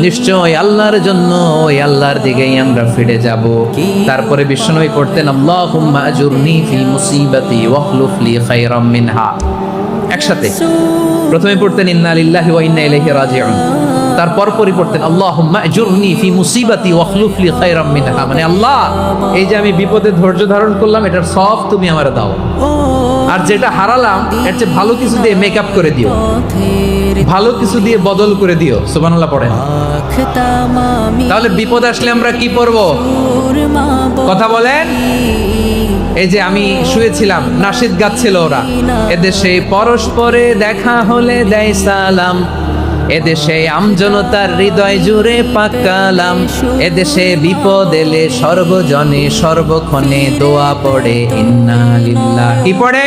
নিশ্চয় আল্লাহর জন্য ওই আল্লাহর দিকেই আমরা ফিরে যাব। তারপরে বিষ্ণুই পড়তেন, আল্লাহুম্মা আজুরনি ফি মুসিবাতি ওয়াখলুফ লি খায়রাম মিনহা। একসাথে। প্রথমে পড়তেন, ইন্না লিল্লাহি ওয়া ইন্না ইলাইহি রাজিউন। তারপর পরই পড়তেন, আল্লাহুম্মা আজুরনি ফি মুসিবাতি ওয়াখলুফ লি খায়রাম মিনহা। মানে আল্লাহ, এই যে আমি বিপদে ধৈর্য ধারণ করলাম, এটার সব তুমি আমারে দাও। আর যেটা হারালাম, এর চেয়ে ভালো কিছু দিয়ে মেকআপ করে দিও। ভালো কিছু দিয়ে বদল করে দিও। সুবহানাল্লাহ পড়েন। তাহলে বিপদ আসলে আমরা কি পড়ব? কথা বলেন। এই যে আমি শুয়েছিলাম নাশিদ গাচ্ছিল ওরা। এদেশে পরস্পরে দেখা হলে দেয় সালাম। এদেশে আমজনতার হৃদয় জুড়ে পাকালাম এদেশে বিপদ এলে সর্বজনে সর্বক্ষণে দোয়া পড়ে, ইন্না লিল্লাহ। কি পড়ে?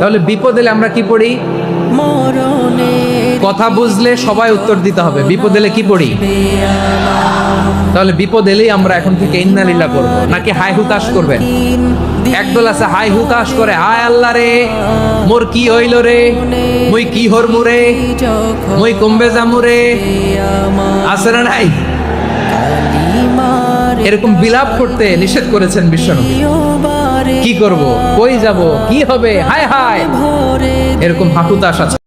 তাহলে বিপদ এলে আমরা কি পড়ি? কথা বুঝলে সবাই উত্তর দিতে হবে। বিপদ এলে কি পড়ি? তাহলে বিপদ এলেই আমরা এখন থেকে ইন্নালিল্লাহ করব নাকি হাই হুতাশ করবেন? একদল আছে হাই হুতাশ করে হায় আল্লাহ রে মোর কি হইল রে? মুই কি হরমু রে? মুই কমবে জামু রে? আছে না নাই? এরকম বিলাপ করতে নিষেধ করেছেন বিশ্বনবী। কি করব? কই যাব? কি হবে? হায় হায়! এরকম হাকুতাস আছে